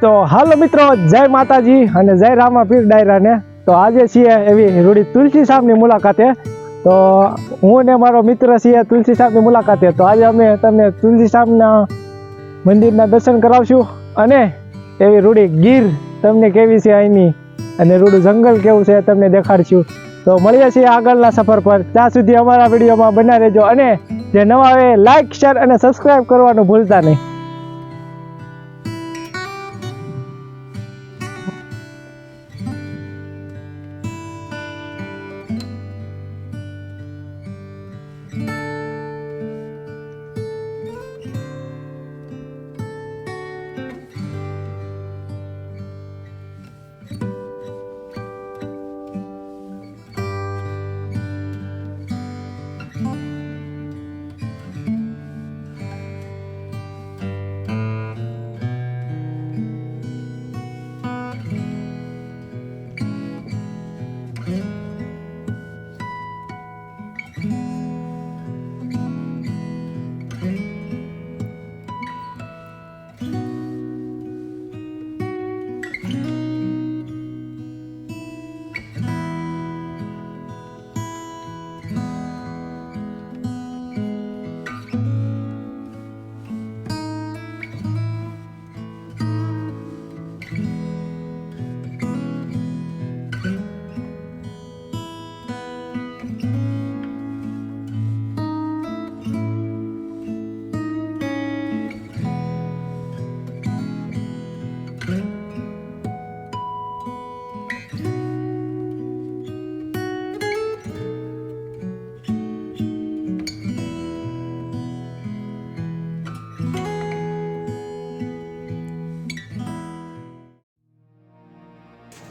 તો હાલો મિત્રો, જય માતાજી અને જય રામાપીર ડાયરાને. તો આજે છીએ એવી રૂડી તુલસી સાહેબની મુલાકાતે. તો હું ને મારો મિત્ર છીએ તુલસી સાહેબની મુલાકાતે. તો આજે અમે તમને તુલસી સાહેબના મંદિરના દર્શન કરાવશું અને એવી રૂડી ગીર તમને કેવી છે અહીંની અને રૂડું જંગલ કેવું છે તમને દેખાડશું. તો મળીએ છીએ આગળના સફર પર. ત્યાં સુધી અમારા વિડીયોમાં બના રહેજો અને જે નવા આવે લાઈક શેર અને સબસ્ક્રાઈબ કરવાનું ભૂલતા નહીં.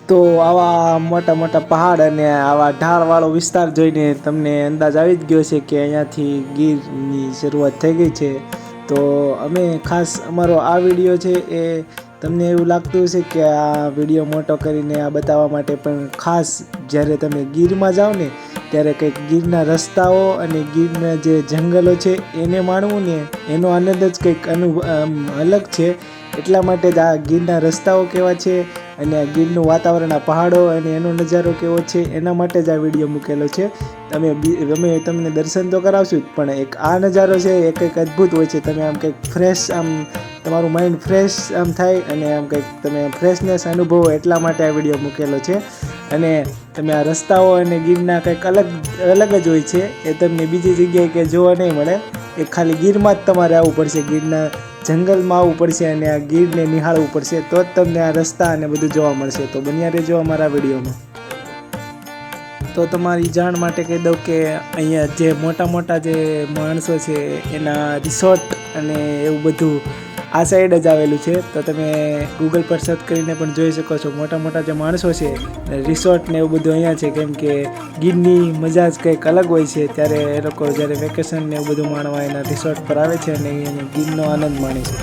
તો આવા મોટા મોટા પહાડ અને આવા ઢાળવાળો વિસ્તાર જોઈને તમને અંદાજ આવી જ ગયો છે કે અહીંયાથી ગીરની શરૂઆત થઈ ગઈ છે. તો અમે ખાસ અમારો આ વીડિયો છે એ તમને એવું લાગતું હશે કે આ વીડિયો મોટો કરીને આ બતાવવા માટે પણ ખાસ જ્યારે તમે ગીરમાં જાઓ ને ત્યારે કંઈક ગીરના રસ્તાઓ અને ગીરના જે જંગલો છે એને માણવું ને એનો આનંદ જ કંઈક અનુભવ અલગ છે. એટલા માટે જ આ ગીરના રસ્તાઓ કેવા છે અને આ ગીરનું વાતાવરણ, આ પહાડો અને એનો નજારો કેવો છે એના માટે જ આ વીડિયો મૂકેલો છે. તમે અમે તમને દર્શન તો કરાવશું જ, પણ એક આ નજારો છે એ કંઈક અદ્ભુત હોય છે. તમે આમ કંઈક ફ્રેશ, આમ, તમારું માઇન્ડ ફ્રેશ આમ થાય અને આમ કંઈક તમે ફ્રેશનેસ અનુભવો એટલા માટે આ વીડિયો મૂકેલો છે. અને તમે આ રસ્તાઓ અને ગીરના કંઈક અલગ અલગ જ હોય છે, એ તમને બીજી જગ્યાએ કે જોવા નહીં મળે. એ ખાલી ગીરમાં જ તમારે આવવું પડશે, ગીરના જંગલમાં આવવું પડશે અને આ ગીરને નિહાળવું પડશે, તો જ તમને આ રસ્તા અને બધું જોવા મળશે. તો બન્યા રહેજો અમારા વિડીયોમાં. તો તમારી જાણ માટે કહી દઉં કે અહીંયા જે મોટા મોટા જે માણસો છે, એના રિસોર્ટ અને એવું બધું આ સાઈડ જ આવેલું છે. તો તમે ગૂગલ પર સર્ચ કરીને પણ જોઈ શકો છો. મોટા મોટા જે માણસો છે રિસોર્ટ ને એવું બધું અહીંયા છે, કેમ કે ગીરની મજા જ કંઈક અલગ હોય છે. ત્યારે એ લોકો જ્યારે વેકેશન ને એવું બધું માણવા એના રિસોર્ટ પર આવે છે અને અહીંયા ગીરનો આનંદ માણે છે.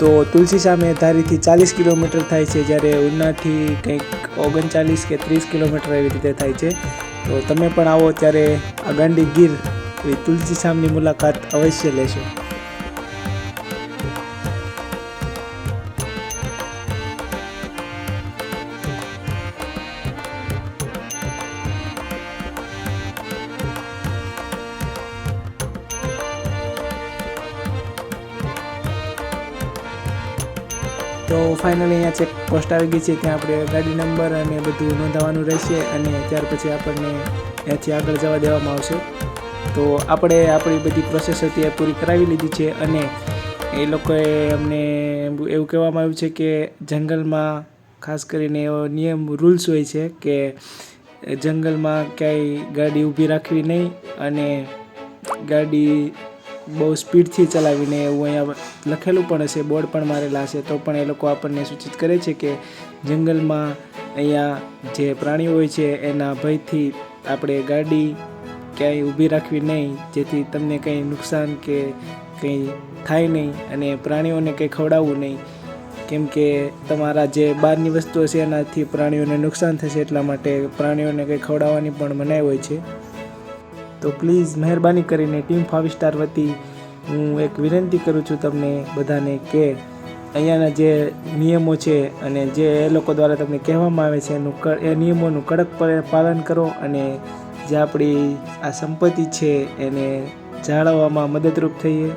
તો તુલસી સામે ધારીથી ચાલીસ કિલોમીટર થાય છે, જ્યારે ઉનાથી કંઈક ઓગણચાલીસ કે ત્રીસ કિલોમીટર એવી રીતે થાય છે. તો તમે પણ આવો ત્યારે આ ગાંડી ગીર એ તુલસી શામની મુલાકાત અવશ્ય લેશો તો ફાઇનલી અહીંયા ચેક પોસ્ટ આવી ગઈ છે, ત્યાં આપણે ગાડી નંબર અને બધું નોંધાવવાનું રહેશે અને ત્યાર પછી આપણને ત્યાંથી આગળ જવા દેવામાં આવશે. તો આપણે આપણી બધી પ્રોસેસ હતી એ પૂરી કરાવી લીધી છે અને એ લોકોએ અમને એવું કહેવામાં આવ્યું છે કે જંગલમાં ખાસ કરીને એવો નિયમ રૂલ્સ હોય છે કે જંગલમાં ક્યાંય ગાડી ઊભી રાખવી નહીં અને ગાડી બહુ સ્પીડથી ચલાવીને એવું અહીંયા લખેલું પણ હશે, બોર્ડ પણ મારેલા હશે. તો પણ એ લોકો આપણને સૂચિત કરે છે કે જંગલમાં અહીંયા જે પ્રાણીઓ હોય છે એના ભયથી આપણે ગાડી ક્યાંય ઊભી રાખવી નહીં, જેથી તમને કંઈ નુકસાન કે કંઈ થાય નહીં અને પ્રાણીઓને કંઈ ખવડાવવું નહીં. કેમ કે તમારા જે બહારની વસ્તુઓ છે, એનાથી પ્રાણીઓને નુકસાન થશે, એટલા માટે પ્રાણીઓને કંઈ ખવડાવવાની પણ મનાઈ હોય છે. તો પ્લીઝ મહેરબાની કરીને ટીમ ફાઇવ સ્ટાર વતી હું એક વિનંતી કરું છું તમને બધાને કે અહીંયાના જે નિયમો છે અને જે એ લોકો દ્વારા તમને કહેવામાં આવે છે, એનું એ નિયમોનું કડક પાલન કરો અને જે આપણી આ સંપત્તિ છે એને જાળવવામાં મદદરૂપ થઈએ.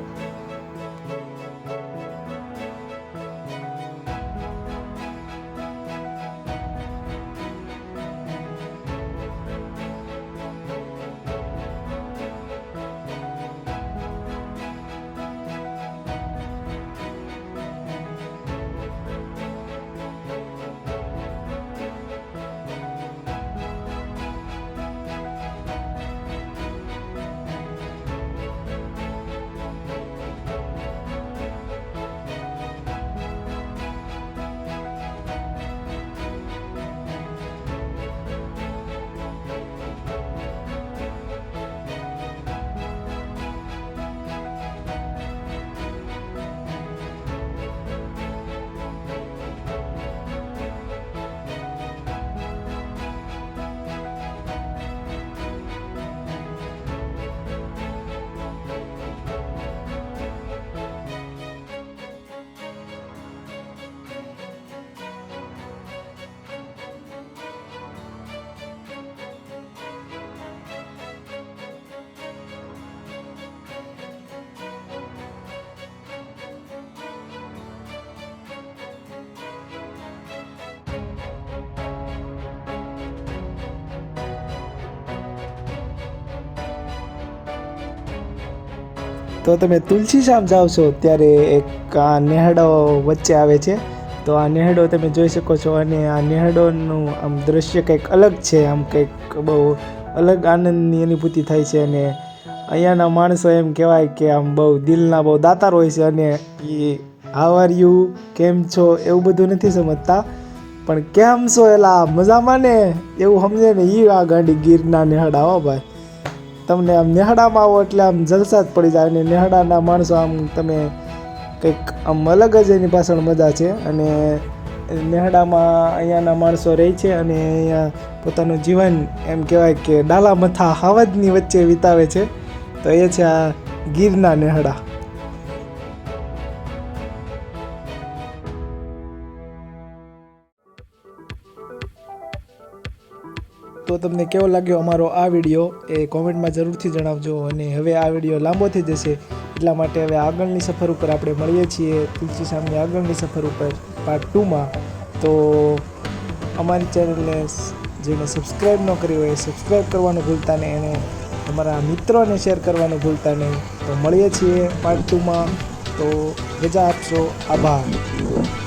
તો તમે તુલસી શામ જાઓ છો, ત્યારે એક આ નેહડો વચ્ચે આવે છે. તો આ નેહડો તમે જોઈ શકો છો અને આ નેહડોનું આમ દ્રશ્ય કંઈક અલગ છે, આમ કંઈક બહુ અલગ આનંદની અનુભૂતિ થાય છે અને અહીંયાના માણસો એમ કહેવાય કે આમ બહુ દિલના બહુ દાતાર હોય છે અને એ હાવ આર યુ કેમ છો? એવું બધું નથી સમજતા. પણ કેમ છો એલા? મજામાં ને? એવું સમજે ને એ આ ગાંડી ગીરના નેહડા, હો ભાઈ. તમને આમ નેહડામાં આવો એટલે આમ જલસા જ પડી જાય. અને નેહડાના માણસો આમ તમે કંઈક આમ અલગ જ એની પાછળ મજા છે. અને નેહડામાં અહીંયાના માણસો રહે છે અને અહીંયા પોતાનું જીવન એમ કહેવાય કે ડાલા મથા હાવજની વચ્ચે વિતાવે છે. તો એ છે આ ગીરના નેહડા. તો તમને કેવો લાગ્યો અમારો આ વીડિયો એ કોમેન્ટમાં જરૂરથી જણાવજો અને હવે આ વીડિયો લાંબો થઈ જશે એટલા માટે હવે આગળની સફર ઉપર આપણે મળીએ છીએ તુલસી સામની આગળની સફર ઉપર પાર્ટ ટુમાં તો અમારી ચેનલને જેને સબસ્ક્રાઈબ ન કરી હોય સબસ્ક્રાઈબ કરવાનું ભૂલતા નહીં એને તમારા મિત્રોને શેર કરવાનું ભૂલતા નહીં. તો મળીએ છીએ પાર્ટ ટુમાં તો રજા આપશો. આભાર.